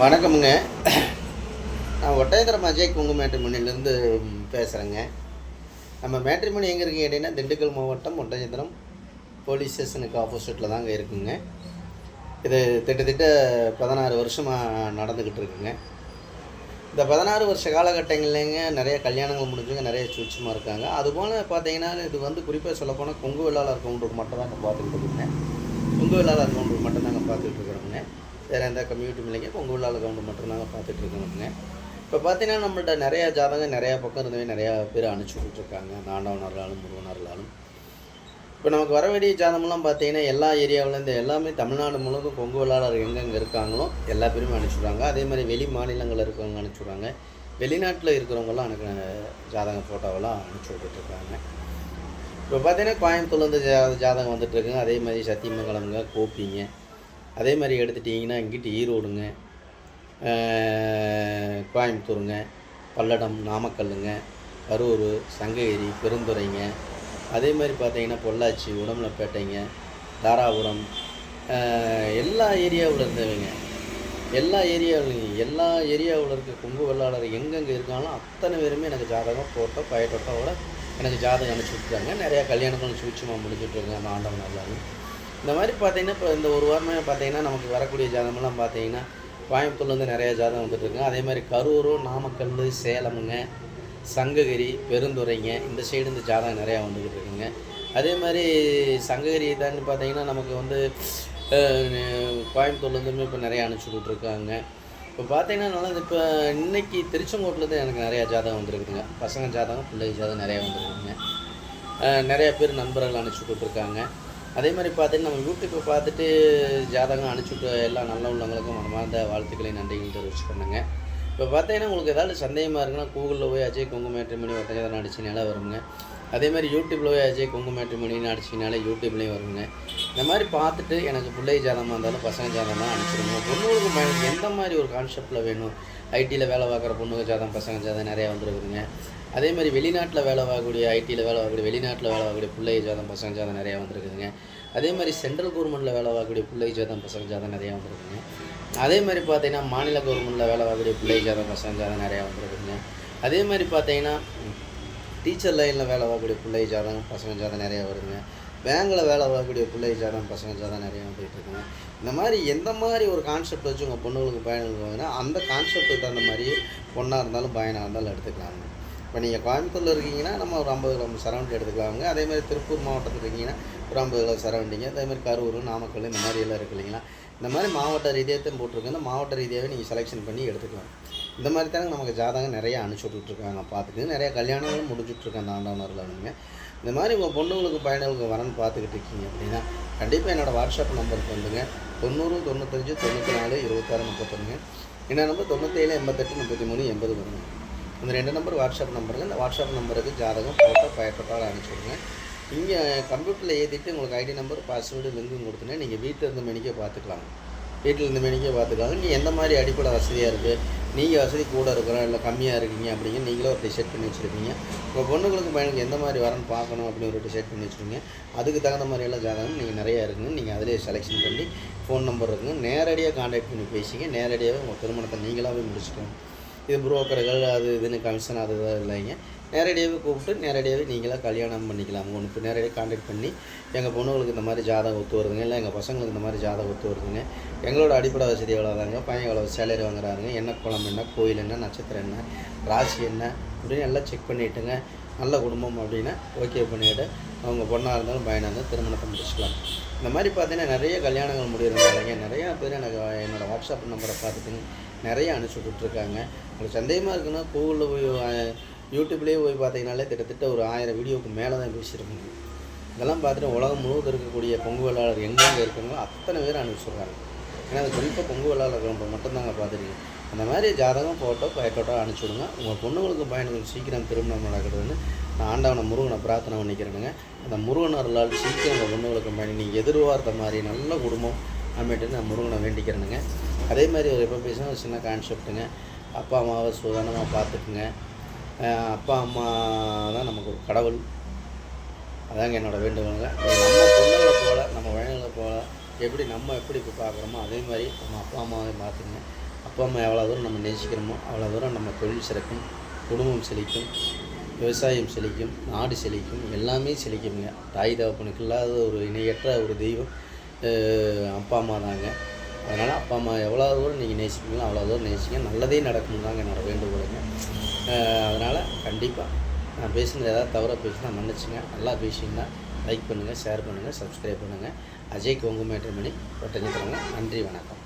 வணக்கமுங்க. நான் ஒட்டயந்திரம் அஜய் குங்கு மேட்ரிமணிலேருந்து பேசுகிறேங்க நம்ம மேட்ரிமணி எங்கே இருக்குங்க கேட்டிங்கன்னா திண்டுக்கல் மாவட்டம் ஒட்டயந்திரம் போலீஸ் ஸ்டேஷனுக்கு ஆப்போசிட்டில் தாங்க இருக்குங்க. இது திட்டத்திட்ட பதினாறு வருஷமாக நடந்துக்கிட்டு இருக்குங்க. இந்த பதினாறு வருஷ காலகட்டங்கள்லேங்க நிறைய கல்யாணங்கள் முடிஞ்சுங்க நிறைய சூட்சமாக இருக்காங்க. அதுபோல் பார்த்தீங்கன்னா இது வந்து குறிப்பாக சொல்லப்போனால் கொங்கு வெள்ளாளர் கவுண்டருக்கு மட்டும் தாங்க பார்த்துக்கிட்டு இருக்குங்க கொங்கு வெள்ளாளர் கவுண்டருக்கு மட்டும் தாங்க பார்த்துக்கிட்டு இருக்கிறோங்க. வேறு எந்த கம்யூனிட்டியும் இல்லைங்க. இப்போ உங்கள் உள்ள கவுண்டர் மட்டும் நாங்கள் பார்த்துட்டு இருக்கிறோங்க இப்போ பார்த்தீங்கன்னா நம்மள்ட்ட நிறையா ஜாதகம் நிறையா பக்கம் இருந்தவே நிறையா பேர் அனுப்பிச்சி விட்ருக்காங்க அந்த ஆண்டவனர்களாலும் முருகனர்களாலும் இப்போ நமக்கு வர வேண்டிய ஜாதகம்லாம் பார்த்தீங்கன்னா எல்லா ஏரியாவிலேருந்து எல்லாமே தமிழ்நாடு முழுவதும் கொங்கு வெள்ளாளர் எங்கெங்கே இருக்காங்களோ எல்லா பேருமே அனுப்பிச்சுடுறாங்க அதே மாதிரி வெளி மாநிலங்களில் இருக்கிறவங்க அனுப்பிச்சுடுறாங்க வெளிநாட்டில் இருக்கிறவங்கலாம் எனக்கு ஜாதகம் ஃபோட்டோவெல்லாம் அனுப்பிச்சி விட்டுட்ருக்காங்க இப்போ பார்த்தீங்கன்னா கோயம்புத்தூர்லேருந்து ஜா ஜாதகம் வந்துட்டுருக்குங்க அதே மாதிரி சத்தியமங்கலம்ங்க கோப்பிங்க அதே மாதிரி எடுத்துட்டிங்கன்னா இங்கிட்டு ஈரோடுங்க கோயம்புத்தூருங்க பல்லடம் நாமக்கல்லுங்க கரூர் சங்ககிரி பெருந்துறைங்க. அதே மாதிரி பார்த்தீங்கன்னா பொள்ளாச்சி உடம்பலப்பேட்டைங்க தாராபுரம் எல்லா ஏரியாவில் இருந்தவங்க. எல்லா ஏரியாவிலையும் எல்லா ஏரியாவில் இருக்க கொங்கு வெள்ளாளர் எங்கெங்கே இருக்காங்களோ அத்தனை பேருமே எனக்கு ஜாதகம் ஃபோட்டோ பயட்டோட்டோட எனக்கு ஜாதகம் அனுப்பிச்சி விட்ருக்காங்க நிறையா கல்யாணங்களும் சூட்சமாக முடிச்சுட்ருக்காங்க அந்த ஆண்டவன் எல்லாரும் இந்த மாதிரி பார்த்தீங்கன்னா இப்போ இந்த ஒரு வாரமாக பார்த்தீங்கன்னா நமக்கு வரக்கூடிய ஜாதகமெல்லாம் பார்த்தீங்கன்னா கோயம்புத்தூர்லேருந்து நிறைய ஜாதகம் வந்துட்டுருக்குங்க அதே மாதிரி கரூரும் நாமக்கல் சேலமுங்க சங்ககிரி பெருந்துறைங்க இந்த சைடு இந்த ஜாதகம் நிறையா வந்துக்கிட்டு இருக்குங்க. அதே மாதிரி சங்ககிரி தான் பார்த்தீங்கன்னா நமக்கு வந்து கோயம்புத்தூர்லேருந்துமே இப்போ நிறையா அனுப்பிச்சி விட்ருக்காங்க இப்போ பார்த்தீங்கன்னா நல்லா இப்போ இன்னைக்கு திருச்செங்கோட்டிலேருந்து எனக்கு நிறையா ஜாதகம் வந்துருக்குதுங்க. பசங்க ஜாதகம் பிள்ளை ஜாதகம் நிறையா வந்துருக்குதுங்க. நிறையா பேர் நண்பர்கள் அனுப்பிச்சி கொடுத்துருக்காங்க. அதே மாதிரி பார்த்துட்டு நம்ம யூடியூப்பை பார்த்துட்டு ஜாதகம் அனுப்பிச்சுட்டு எல்லா நல்ல உள்ளவங்களுக்கும் மனமார்ந்த வாழ்த்துக்களை நன்றிகள் தெரிவிச்சுக்கணுங்க இப்போ பார்த்தீங்கன்னா உங்களுக்கு ஏதாவது சந்தேகமாக இருக்குன்னா கூகுளில் போய் அஜய் கொங்கு மேட்ரிமணி அடிச்சு நிலை வருங்க. அதே மாதிரி யூடியூப்பில் அஜய் குங்கு மேட்ரிமணின்னு அடிச்சிங்கனாலே யூடியூப்லேயும் வருங்க. இந்த மாதிரி பார்த்துட்டு எனக்கு பிள்ளை ஜாதகமாக இருந்தாலும் பசங்க ஜாதகமாக அனுப்பிச்சிடுங்க. பொண்ணுகளுக்கு ம- எந்த மாதிரி ஒரு கான்செப்டில் வேணும்? ஐடியில் வேலை பார்க்குற பொண்ணுங்க ஜாதகம் பசங்க ஜாதகம் நிறையா வந்துருக்குதுங்க. அதே மாதிரி வெளிநாட்டில் வேலை வாங்கக்கூடிய ஐடியில் வேலை வாங்கக்கூடிய வெளிநாட்டில் வேலை வாங்கக்கூடிய பிள்ளை ஜாதம் பசங்க ஜாதம் நிறையா வந்துருக்குதுங்க. அதே மாதிரி சென்ட்ரல் கவர்மெண்ட்டில் வேலை வாங்கக்கூடிய பிள்ளை ஜாதம் பசங்க ஜாதம் நிறையா வந்துருக்குங்க அதே மாதிரி பார்த்தீங்கன்னா மாநில கவர்மெண்ட்டில் வேலை வாங்கக்கூடிய பிள்ளை ஜாதம் பசங்க ஜாதம் நிறையா வந்துருக்குதுங்க. அதே மாதிரி பார்த்தீங்கன்னா டீச்சர் லைனில் வேலை பார்க்கக்கூடிய பிள்ளை ஜாதகம் பசங்க ஜாதகம் நிறையா வருதுங்க. பேங்கில் வேலை பார்க்கக்கூடிய பிள்ளை ஜாதகம் பசங்க ஜாதகம் நிறையா போயிட்டுருக்குங்க இந்த மாதிரி எந்த மாதிரி ஒரு கான்செப்ட் வச்சு உங்கள் பொண்ணுங்களுக்கு பயணங்களுக்கு வாங்கினா அந்த கான்செப்ட்டுக்கு தகுந்த மாதிரி பொண்ணாக இருந்தாலும் பயனாக இருந்தாலும் எடுத்துக்கலாங்க. இப்போ நீங்கள் கோயம்புத்தூரில் இருக்கீங்கன்னா நம்ம ஒரு ஐம்பது கிலோமீட்டர் சரௌண்டிங் எடுத்துக்கலாங்க. அதே மாதிரி திருப்பூர் மாவட்டத்தில் இருக்கீங்கன்னா ஒரு ஐம்பது கிலோ சரௌண்டிங்க அதே மாதிரி கரூர் நாமக்கல் இந்த மாதிரி எல்லாம் இருக்கு இல்லைங்களா? இந்த மாதிரி மாவட்ட ரீதியாக போட்டிருக்கு இந்த மாவட்ட ரீதியாகவே நீங்கள் செலெக்ஷன் பண்ணி எடுத்துக்கலாம். இந்த மாதிரி தானே நமக்கு ஜாதகம் நிறைய அனுப்பிச்சி விட்டுட்ருக்காங்க பார்த்துட்டு நிறைய கல்யாணங்களும் முடிச்சுட்ருக்காங்க அந்த ஆண்டவனர்களானுங்க இந்த மாதிரி உங்கள் பொண்ணுங்களுக்கு பயணங்களுக்கு வரன்னு பார்த்துக்கிட்டு இருக்கீங்க அப்படின்னா கண்டிப்பாக என்னோடய வாட்ஸ்அப் நம்பருக்கு வந்துங்க தொண்ணூறு தொண்ணூத்தஞ்சு தொண்ணூற்றி நாலு இருபத்தாறு முப்பத்தொன்று என்ன நம்பர் தொண்ணூற்றேழு எண்பத்தெட்டு முப்பத்தி மூணு எண்பது வருங்க. இந்த ரெண்டு நம்பர் வாட்ஸ்அப் நம்பருங்க இந்த வாட்ஸ்அப் நம்பருக்கு ஜாதகம் ஃபோட்டோ பயப்பட்டால் அனுப்பிச்சி விடுங்க இங்கே கம்ப்யூட்டரில் ஏற்றிட்டு உங்களுக்கு ஐடி நம்பர் பாஸ்வேர்டு லிங்கும் கொடுத்துனே நீங்கள் வீட்டில் இருந்த மணிக்கே பார்த்துக்கலாம் வீட்டில் இந்த மணிக்கே பார்த்துக்கலாம் நீங்கள் எந்த மாதிரி அடிப்படை வசதியாக இருக்குது நீங்கள் வசதி கூட இருக்கிறோம் இல்லை கம்மியாக இருக்கீங்க அப்படிங்க நீங்களே ஒரு டிசைட் பண்ணி வச்சுருப்பீங்க. உங்கள் பொண்ணுங்களுக்கு பையனுக்கு எந்த மாதிரி வரன்னு பார்க்கணும் அப்படின்னு ஒரு டிசைட் பண்ணி வச்சுருங்க அதுக்கு தகுந்த மாதிரியெல்லாம் ஜாதகம் நீங்கள் நிறையா இருக்குங்க நீங்கள் அதிலே செலெக்ஷன் பண்ணி ஃபோன் நம்பர் இருக்குங்க நேரடியாக காண்டாக்ட் பண்ணி பேசிங்க நேரடியாகவே உங்கள் திருமணத்தை நீங்களாகவே முடிச்சுக்கோங்க. இது புரோக்கர்கள் அது இதுன்னு கமிஷன் அது இது இல்லைங்க. நேரடியாகவே கூப்பிட்டு நேரடியாகவே நீங்களாக கல்யாணம் பண்ணிக்கலாம் உங்களுக்கு நேரடியாக காண்டாக்ட் பண்ணி எங்கள் பொண்ணுங்களுக்கு இந்த மாதிரி ஜாதகம் ஒத்து வருதுங்க. இல்லை எங்கள் பசங்களுக்கு இந்த மாதிரி ஜாதகம் ஒத்து வருதுங்க. எங்களோட அடிப்படை வசதி எவ்வளோதாங்க பையன் எவ்வளோ சேலரி வாங்குறாருங்க? என்ன குளம் என்ன? கோயில் என்ன? நட்சத்திரம் என்ன? ராசி என்ன? அப்படின்னு எல்லாம் செக் பண்ணிவிட்டுங்க நல்ல குடும்பம் அப்படின்னா ஓகே பண்ணிவிட்டு அவங்க பொண்ணாக இருந்தாலும் பையனாக இருந்தாலும் திருமணத்தை முடிச்சுக்கலாம். இந்த மாதிரி பார்த்தீங்கன்னா நிறைய கல்யாணங்கள் முடியறதுனாலங்க நிறையா பேர் எனக்கு என்னோடய வாட்ஸ்அப் நம்பரை பார்த்துட்டுங்க நிறைய அனுப்பிச்சி விட்ருக்காங்க உங்களுக்கு சந்தேகமாக இருக்குன்னா கூகுளில் போய் யூடியூப்லேயே போய் பார்த்தீங்கனாலே கிட்டத்தட்ட ஒரு ஆயிரம் வீடியோவுக்கு மேலே தான் பேசியிருக்கோங்க இதெல்லாம் பார்த்துட்டு உலகம் முழுவதும் இருக்கக்கூடிய பொங்கு வெள்ளாளர் எங்கெங்கே இருக்காங்களோ அத்தனை பேர் அனுப்பிச்சுட்றாங்க ஏன்னா அது குறிப்பாக பொங்கு வெள்ளாளர் மட்டும்தாங்க பார்த்துருக்கீங்க அந்த மாதிரி ஜாதகம் ஃபோட்டோ பயக்கோட்டோ அனுப்பிச்சி விடுங்க உங்கள் பொண்ணுங்களுக்கு பயனுக்கு சீக்கிரம் திருமணம் நடக்கிறதுன்னு நான் ஆண்டவனை முருகனை பிரார்த்தனை பண்ணிக்கிறேனுங்க. அந்த முருகன் அருளால் சீக்கிரம் உங்கள் பொண்ணுங்களுக்கு பயன் நீங்கள் எதிர்பார்த்த மாதிரி நல்ல குடும்பம் அமைட்டு நான் முருகனை வேண்டிக்கிறேனுங்க. அதே மாதிரி ஒரு எப்போ பேசினா ஒரு சின்ன கான்செப்ட்டுங்க அப்பா அம்மாவை சுதானமாக பார்த்துக்குங்க. அப்பா அம்மா தான் நமக்கு ஒரு கடவுள். அதாங்க என்னோடய வேண்டுகோளுங்க. நம்ம பொண்ணுங்களை போல நம்ம வயல்களை போல எப்படி நம்ம எப்படி இப்போ பார்க்குறோமோ அதே மாதிரி நம்ம அப்பா அம்மாவை பார்த்துங்க அப்பா அம்மா எவ்வளோ தூரம் நம்ம நேசிக்கிறோமோ அவ்வளோ தூரம் நம்ம தொழில் சிறக்கும் குடும்பம் செழிக்கும் விவசாயம் செழிக்கும் நாடு செழிக்கும் எல்லாமே செழிக்குங்க. தாய் தகப்பனுக்கு இல்லாத ஒரு இணையற்ற ஒரு தெய்வம் அப்பா அம்மா தாங்க. அதனால் அப்பா அம்மா எவ்வளோ தூரம் நீங்கள் நேசிப்பீங்களோ அவ்வளோ தூரம் நேசிங்க. நல்லதே நடக்கணும் தாங்க என்னோடய வேண்டுகோளுங்க. அதனால் கண்டிப்பாக நான் பேசுனது ஏதாவது தவறாக பேசினா மன்னிச்சுங்க. நல்லா பேசியிருந்தேன் லைக் பண்ணுங்கள் ஷேர் பண்ணுங்கள் சப்ஸ்கிரைப் பண்ணுங்கள் அஜய் கொங்கு மேட்ரிமணி ஒட்டஞ்சத்திரங்க நன்றி வணக்கம்.